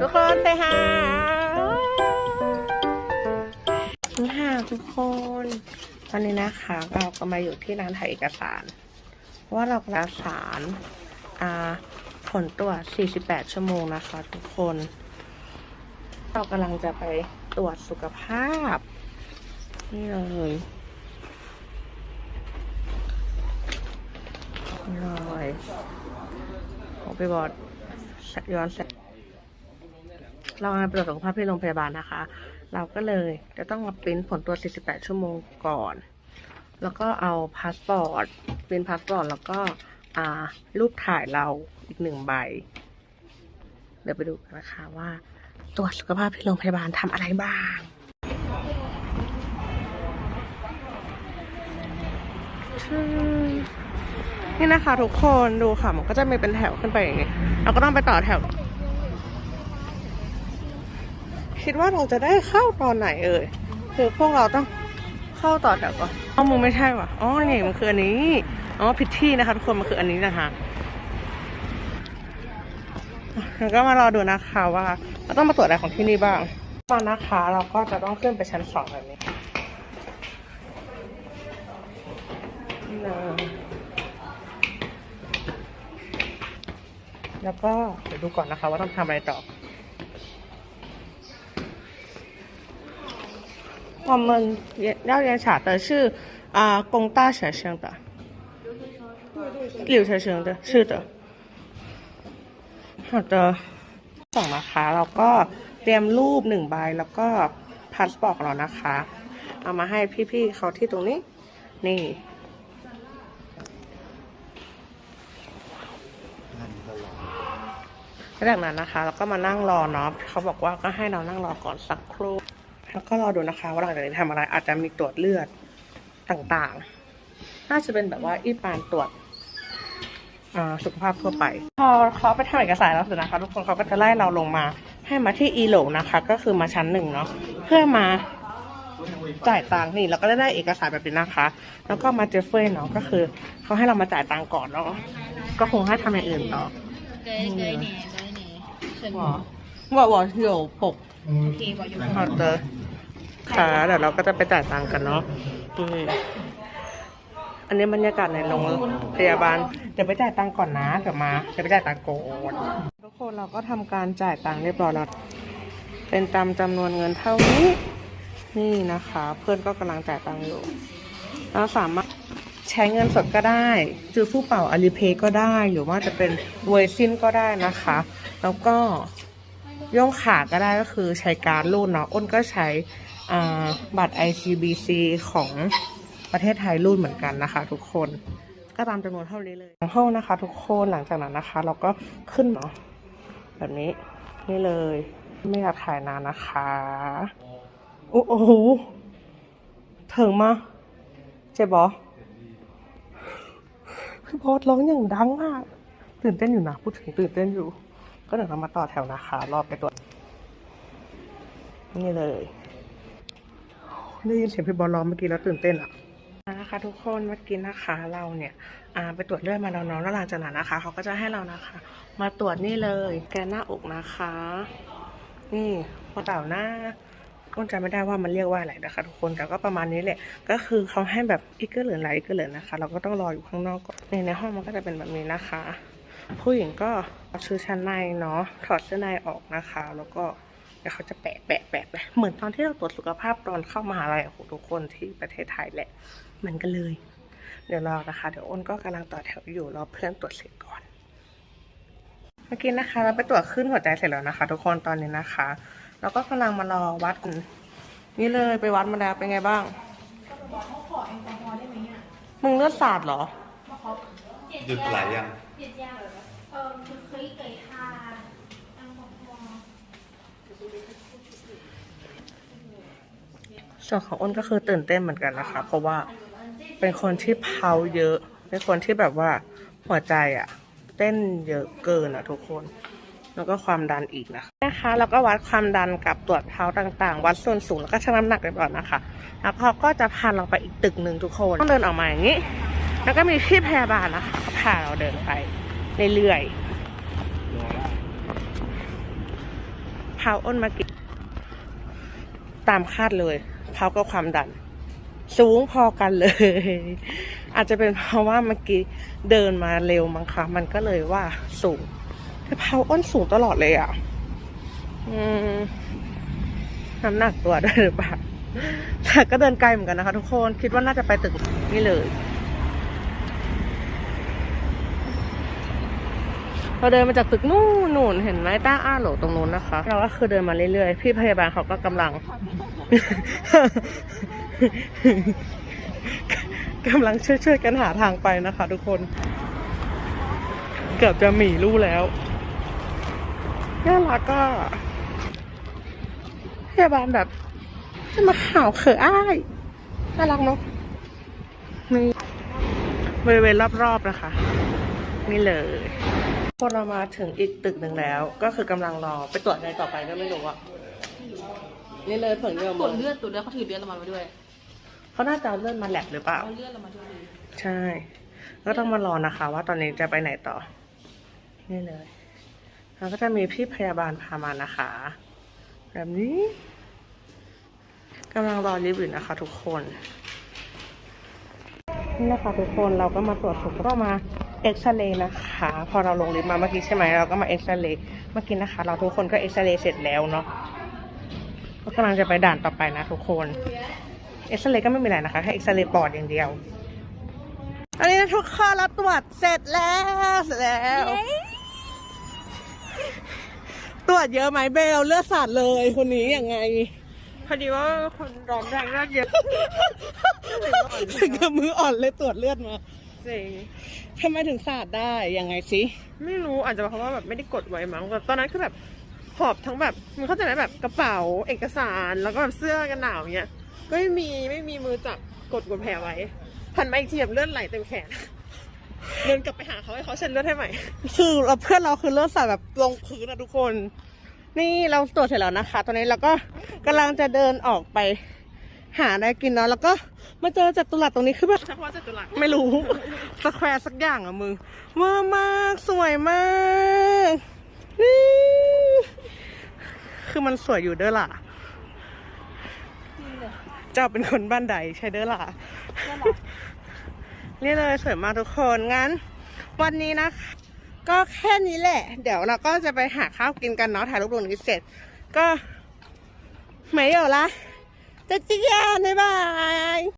ทุกคนเซฮาค่ะทุกคน ตอนนี้นะคะ เราก็มาอยู่ที่ร้านถ่ายเอกสาร ว่าเราประสานอ่าผลตรวจ 48 ชั่วโมงนะคะ ทุกคน เรากำลังจะไปตรวจสุขภาพ นี่เลย เลยของไปบอดย้อนแสงเรามาตรวจสุขภาพที่โรงพยาบาลนะคะ เราก็เลยจะต้องมาปริ้นผลตรวจ48 ชั่วโมงก่อน แล้วก็เอาพาสปอร์ตปริ้นพาสปอร์ตแล้วก็รูปถ่ายเราอีกหนึ่งใบ เดี๋ยวไปดูกันนะคะว่าตรวจสุขภาพที่โรงพยาบาลทำอะไรบ้างชื่อ นี่นะคะ ทุกคนดูค่ะ มันก็จะมีเป็นแถวขึ้นไปอย่างนี้เราก็ต้องไปต่อแถว คิดว่าเราจะได้เข้าตอนไหนเอ่ยคือพวกเราต้องเข้าต่อแถวก่อนอ๋อมึงไม่ใช่ว่ะอ๋อนี่มันคืออันนี้อ๋อผิดที่นะคะทุกคนมันคืออันนี้นะคะแล้วก็มารอดูนะคะว่าเราต้องมาตรวจอะไรของที่นี่บ้าง ตอนนะคะเราก็จะต้องขึ้นไปชั้นสองแบบนี้นี่เแล้วก็เดี๋ยวดูก่อนนะคะ ว่าต้องทำอะไรต่อ 我们也要研查的是啊、工大学生的，留学生的，是的。好的สองนะคะ เราก็เตรียมรูปหนึ่งใบแล้วก็พาสปอร์ตของเรานะคะ เอามาให้พี่ๆเขาที่ตรงนี้ นี่ จากนั้นนะคะเราก็มานั่งรอเนาะเขาบอกว่าก็ให้เรานั่งรอก่อนสักครู่แล้วก็รอดูนะคะ ว่าหลังจากนี้ทำอะไรอาจจะมีตรวจเลือดต่างๆ น่าจะเป็นแบบว่าอีปานตรวจสุขภาพทั่วไป พอเขาไปทำเอกสารแล้วเสร็จนะคะ ทุกคนเขาก็จะไล่เราลงมา ให้มาที่อีโหลนะคะ ก็คือมาชั้นหนึ่งเนาะเพื่อมาจ่ายตังค์นี่เราก็ได้เอกสารแบบนี้นะคะ แล้วก็มาเจฟเฟย์เนาะก็คือเขาให้เรามาจ่ายตังค์ก่อนเนาะก็คงให้ทำอย่างอื่นต่อ 是你。 ว่าว่า有ปก 可以，我有。 好的ค่ะเดี๋ยวเราก็จะไปจ่ายตังค์กันเนาะอืมอันนี้บรรยากาศในโรงพยาบาล เดี๋ยวไปจ่ายตังค์ก่อนนะเดี๋ยวมาเดี๋ยวไปจ่ายตังค์ก่อนทุกคนเราก็ทำการจ่ายตังค์เรียบร้อยแล้ว เป็นตามจำนวนเงินเท่านี้ นี่นะคะ เพื่อนก็กำลังจ่ายตังค์อยู่ เราสามารถ ใช้เงินสดก็ได้จือฟู่เป่าอาลีเพย์ก็ได้หรือว่าจะเป็นเวอร์ซินก็ได้นะคะ แล้วก็ย่องขาก็ได้ก็คือใช้การดรูดเนาะอ้นก็ใช้บัตร ICBC ของประเทศไทยรูดเหมือนกันนะคะ ทุกคนก็ตามจำนวนเท่านี้เลยห้องนะคะ ทุกคนหลังจากนั้นนะคะ เราก็ขึ้นเนาะแบบนี้นี่เลย ไม่อยากถ่ายนานนะคะโอ้โอ้โหถึงมาเจ็บปะ พี่พอดร้องอย่างดังอะตื่นเต้นอยู่นะ พูดถึงตื่นเต้นอยู่ ก็เดี๋ยวเรามาต่อแถวนะคะ รอบไปตรวจนี่เลยได้ยินเสียงพี่บอลร้องเมื่อกี้แล้วตื่นเต้นอะนะคะทุกคนเมื่อกี้นะคะเราเนี่ยไปตรวจเลือดมาแล้วเนาะแล้วหลังจากนั้นนะคะเขาก็จะให้เรานะคะ มาตรวจนี่เลย แกนหน้าอกนะคะ นี่พอเต่าหน้า ก็จำไม่ได้ว่ามันเรียกว่าอะไรนะคะ ทุกคนแต่ก็ประมาณนี้แหละ ก็คือเขาให้แบบอีกเกอร์เหลือไหลอีกเกอร์เหลือนะคะ เราก็ต้องรออยู่ข้างนอกก่อนนี่ในห้องมันก็จะเป็นแบบนี้นะคะ ผู้หญิงก็เอาชุดชั้นในเนาะถอดเสื้อในออกนะคะ แล้วก็เดี๋ยวเขาจะแปะแปะแปะไปเหมือนตอนที่เราตรวจสุขภาพตอนเข้ามหาลัยอะของทุกคนที่ประเทศไทยแหละเหมือนกันเลย เดี๋ยวรอนะคะ เดี๋ยวอ้นก็กำลังต่อแถวอยู่รอเพื่อนตรวจเสร็จก่อนเมื่อกี้นะคะ เราไปตรวจขึ้นหัวใจเสร็จแล้วนะคะ ทุกคนตอนนี้นะคะ เราก็กำลังมารอวัดนี่เลยไปวัดมาแล้วเป็นไงบ้าง มึงเลือดสาดเหรอ หยุดไหลยังเอออคือคลิกกยคาอังบอกวอส่วนของอ้นก็คือตื่นเต้นเหมือนกันนะคะ เพราะว่าเป็นคนที่เผาเยอะ เป็นคนที่แบบว่าหัวใจอะเต้นเยอะเกินอะทุกคน แล้วก็ความดันอีกนะคะนะคะ แล้วก็วัดความดันกับตรวจเท้าต่างๆ วัดส่วนสูงแล้วก็ชั่งน้ำหนักเรียบร้อยนะคะ แล้วเขาก็จะพาเราไปอีกตึกหนึ่งทุกคนต้องเดินออกมาอย่างนี้ แล้วก็มีพี่พยาบาลนะคะเขาพาเราเดินไปเรื่อยๆพาอ้นมากินตามคาดเลยพาก็ความดัน สูงพอกันเลย อาจจะเป็นเพราะว่าเมื่อกี้เดินมาเร็วมั้งคะมันก็เลยว่าสูง แต่เพาอ้นสูงตลอดเลยอะ อืมน้ำหนักตัวด้วยหรือเปล่าแต่ก็เดินไกลเหมือนกันนะคะ ทุกคน คิดว่าน่าจะไปตึกนี่เลย เราเดินมาจากตึกนู่นนู่นเห็นไหมต้าอ้าโหลตรงนู้นนะคะ เราก็คือเดินมาเรื่อยๆ พี่พยาบาลเขาก็กำลังกำลังช่วยๆกันหาทางไปนะคะ ทุกคน เกือบจะหมีลู่แล้ว น่ารักก็พยาบาลแบบจะมาข่าวเขออ้ายน่ารักเนาะนี่บริเวณรอบๆนะคะ นี่เลยพอเรามาถึงอีกตึกหนึ่งแล้ว ก็คือกำลังรอไปตรวจอะไรต่อไปก็ไม่รู้อะนี่เลยผลเลือดตรวจเลือดตรวจเลือดเขาถือเลือดเรามาด้วยเขาน่าจะเอาเลือดมาแลบหรือเปล่าเอาเลือดเรามาด้วยใช่ ก็ต้องมารอนะคะ ว่าตอนนี้จะไปไหนต่อนี่เลย แล้วก็จะมีพี่พยาบาลพามานะคะ แบบนี้กำลังรอลิฟต์อยู่นะคะ ทุกคนนี่นะคะทุกคนเราก็มาตรวจสุขก็มาเอ็กซเรย์นะคะ พอเราลงลิฟต์มาเมื่อกี้ใช่ไหมเราก็มาเอ็กซเรย์เมื่อกี้นะคะ เราทุกคนก็เอ็กซเรย์เสร็จแล้วเนาะก็กำลังจะไปด่านต่อไปนะทุกคนเอ็กซเรย์ก็ไม่มีอะไรนะคะแค่เอ็กซเรย์ปอดอย่างเดียว อันนี้ทุกคนเราตรวจเสร็จแล้วเสร็จแล้ว ตรวจเยอะไหมเบลเลือดสาดเลยคนนี้ยังไงพอดีว่าคนร้อนแรงเลือดเยอะถึงกับมืออ่อนเลยตรวจเลือดมาจริงทำไมถึงสาดได้ยังไงสิไม่รู้อาจจะเพราะว่าแบบไม่ได้กดไว้มั้งแต่ตอนนั้นคือแบบหอบทั้งแบบมันเข้าใจไหมแบบกระเป๋าเอกสารแล้วก็แบบเสื้อกันหนาวเงี้ยก็ไม่มีไม่มีมือจับกดกดแผลไว้หันมาอีกทีแบบเลือดไหลเต็มแขน เดินกลับไปหาเขาให้เขาเช็ดเลือดให้ใหม่ คือเราเพื่อนเราคือเลือดสาดแบบลงพื้นนะทุกคน นี่เราตรวจเสร็จแล้วนะคะ ตอนนี้เราก็กำลังจะเดินออกไปหาอะไรกินเนาะแล้วก็มาเจอจัตุรัสตรงนี้คือแบบเฉพาะจตุรัสไม่รู้สแควร์สักอย่างอะมึงเวอร์มากสวยมากนี่คือมันสวยอยู่เด้อล่ะเจ้าเป็นคนบ้านใดใช่เด้อล่ะ นี่เลยสวยมากทุกคนงั้น วันนี้นะก็แค่นี้แหละ เดี๋ยวเราก็จะไปหาข้าวกินกันเนาะถ่ายรูปลงนี้เสร็จ ก็ไม่เดี๋ละจะเจียนบ๊ายบาย